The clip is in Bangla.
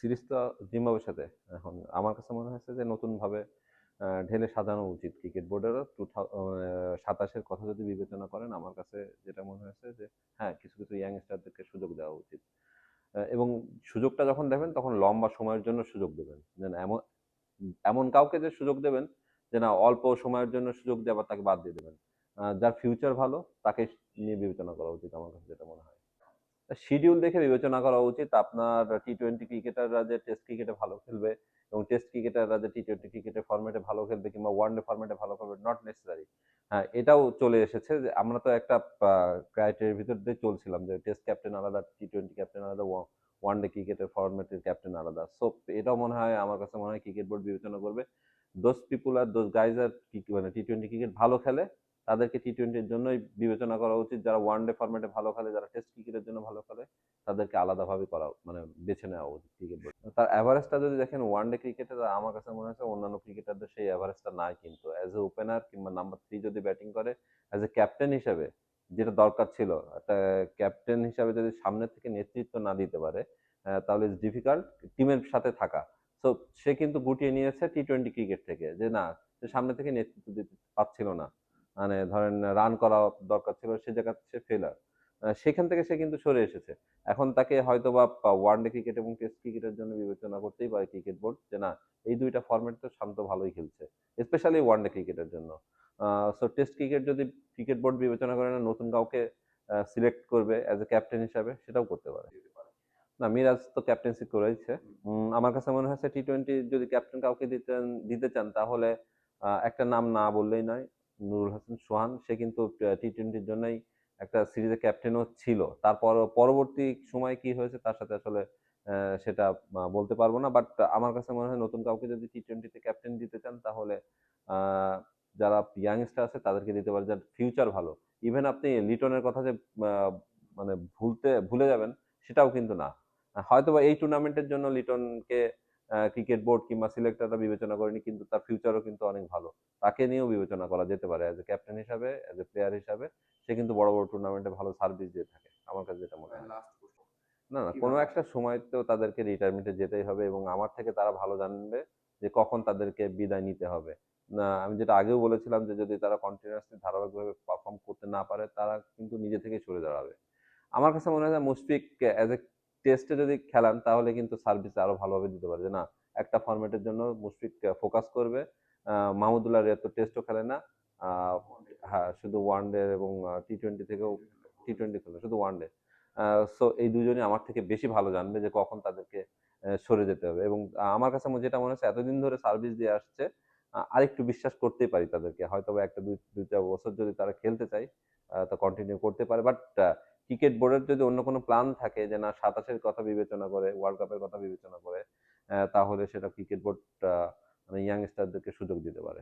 সিরিজটা জিম্বাবুয়ের সাথে। এখন আমার কাছে মনে হয়েছে যে নতুনভাবে ঢেলে সাজানো উচিত ক্রিকেট বোর্ডেরও। টু সাতাশের কথা যদি বিবেচনা করেন, আমার কাছে যেটা মনে হয়েছে যে হ্যাঁ কিছু কিছু ইয়াংস্টারদেরকে সুযোগ দেওয়া উচিত। এবং সুযোগটা যখন দেবেন, তখন লম্বা সময়ের জন্য সুযোগ দেবেন। যেন এমন এমন কাউকে যে সুযোগ দেবেন, যে না, অল্প সময়ের জন্য সুযোগ আবার তাকে বাদ দিয়ে দেবেন। যার ফিউচার ভালো, তাকে নিয়ে বিবেচনা করা উচিত আমার কাছে যেটা মনে হয়। শিডিউল দেখে বিবেচনা করা উচিত আপনার টি টোয়েন্টি ক্রিকেটাররা যে টেস্ট ক্রিকেটে ভালো খেলবে এবং টেস্ট ক্রিকেটাররা যে টি টোয়েন্টি ক্রিকেটের ফর্মেটে ভালো খেলবে কিংবা ওয়ানডে ফর্মেটে ভালো খেলবে নট নেসেসারি হ্যাঁ এটাও চলে এসেছে যে আমরা তো একটা ক্রাইটেরিয়ার ভিতর দিয়ে চলছিলাম যে টেস্ট ক্যাপ্টেন আলাদা টি টোয়েন্টি ক্যাপ্টেন আলাদা ওয়ান ডে ক্রিকেটের ফর্মেটের ক্যাপ্টেন আলাদা। সো এটাও মনে হয়, আমার কাছে মনে হয় ক্রিকেট বোর্ড বিবেচনা করবে। দোজ পিপুল আর দোজ গাইজ আর মানে টি টোয়েন্টি ক্রিকেট ভালো খেলে তাদেরকে টি টোয়েন্টির জন্যই বিবেচনা করা উচিত। যারা ওয়ান ডে ফর্মেটে ভালো খেলে, যারা টেস্ট ক্রিকেটের জন্য ভালো খেলে, তাদেরকে আলাদাভাবে করা মানে বেছে নেওয়া উচিত ক্রিকেট তার অ্যাভারেজটা যদি দেখেন ওয়ান ডে ক্রিকেটে আমার কাছে মনে হচ্ছে অন্যান্য ক্রিকেটারদের সেই অ্যাভারেজটা নাই কিন্তু। অ্যাজ এ ওপেনার কিংবা নাম্বার থ্রি যদি ব্যাটিং করে অ্যাজ এ ক্যাপ্টেন হিসেবে যেটা দরকার ছিল, একটা ক্যাপ্টেন হিসাবে যদি সামনের থেকে নেতৃত্ব না দিতে পারে তাহলে ইটস ডিফিকাল্ট টিমের সাথে থাকা। সো সে কিন্তু গুটিয়ে নিয়েছে টি টোয়েন্টি ক্রিকেট থেকে যে, না, সে সামনে থেকে নেতৃত্ব দিতে পারছিল না। মানে ধরেন রান করা দরকার ছিল, সে জায়গাতে সে ফেলার সেখান থেকে সে কিন্তু সরে এসেছে। এখন তাকে হয়তো বা ওয়ানডে ক্রিকেট এবং টেস্ট ক্রিকেটের জন্য বিবেচনা করতেই পারে ক্রিকেট বোর্ড যে, না, এই দুইটা ফরম্যাট তো শান্ত ভালোই খেলছে স্পেশালি ওয়ানডে ক্রিকেটের জন্য। সো টেস্ট ক্রিকেট যদি ক্রিকেট বোর্ড বিবেচনা করে না, নতুন কাউকে সিলেক্ট করবে অ্যাজ এ ক্যাপ্টেন হিসাবে, সেটাও করতে পারে। না, মিরাজ তো ক্যাপ্টেন্সি করেছে আমার কাছে মনে হচ্ছে টি টোয়েন্টি যদি ক্যাপ্টেন কাউকে দিতে দিতে চান, তাহলে একটা নাম না বললেই নয়। নুরুল হাসান সোহান, সে কিন্তু টি টোয়েন্টির জন্যই একটা সিরিজের ক্যাপ্টেনও ছিল। তারপর পরবর্তী সময় কি হয়েছে তার সাথে আসলে সেটা বলতে পারব না বাট আমার কাছে মনে হয় নতুন কাউকে যদি টি টোয়েন্টিতে ক্যাপ্টেন দিতে চান, তাহলে যারা ইয়াংস্টার আছে, তাদেরকে দিতে পারে যার ফিউচার ভালো। ইভেন আপনি লিটনের কথা যে মানে ভুলতে, ভুলে যাবেন, সেটাও কিন্তু না। হয়তো বা এই টুর্নামেন্টের জন্য লিটনকে ক্রিকেট বোর্ড কিংবা সিলেক্টররা বিবেচনা করেনি কিন্তু তার ফিউচারও কিন্তু অনেক ভালো। তাকে নিয়েও বিবেচনা করা যেতে পারে অ্যাজ এ ক্যাপ্টেন হিসাবে অ্যাজ এ প্লেয়ার হিসাবে। সে কিন্তু বড় বড় টুর্নামেন্টে ভালো সার্ভিস দিয়ে থাকে আমার কাছে যেটা মনে হয়। না না কোনো একটা সময় তো তাদেরকে রিটায়ারমেন্টে যেতেই হবে এবং আমার থেকে তারা ভালো জানবে যে কখন তাদেরকে বিদায় নিতে হবে। না আমি যেটা আগেও বলেছিলাম যে যদি তারা কন্টিনিউয়াসলি ধারাবাহিকভাবে পারফর্ম করতে না পারে তারা কিন্তু নিজে থেকে সরে দাঁড়াবে। আমার কাছে মনে হয় মুশফিক অ্যাজ এ টেস্টে যদি খেলান তাহলে কিন্তু সার্ভিস আরও ভালোভাবে দিতে পারে। যে না, একটা ফরম্যাটের জন্য মুশফিক ফোকাস করবে। মাহমুদুল্লাহ রিয়াদ তো টেস্টও খেলে না। হ্যাঁ শুধু ওয়ান ডে এবং টি টোয়েন্টি থেকেও টি টোয়েন্টি খেলে, শুধু ওয়ান ডে সো এই দুজনই আমার থেকে বেশি ভালো জানবে যে কখন তাদেরকে সরে যেতে হবে। এবং আমার কাছে যেটা মনে হচ্ছে, এতদিন ধরে সার্ভিস দিয়ে আসছে আরেকটু বিশ্বাস করতেই পারি তাদেরকে। হয়তো একটা দুই, দুইটা বছর যদি তারা খেলতে চায় তা কন্টিনিউ করতে পারে। বাট ক্রিকেট বোর্ডের যদি অন্য কোনো প্ল্যান থাকে যে না সাতাশের কথা বিবেচনা করে ওয়ার্ল্ড কাপের কথা বিবেচনা করে তাহলে সেটা ক্রিকেট বোর্ড মানে ইয়াংস্টারদেরকে সুযোগ দিতে পারে।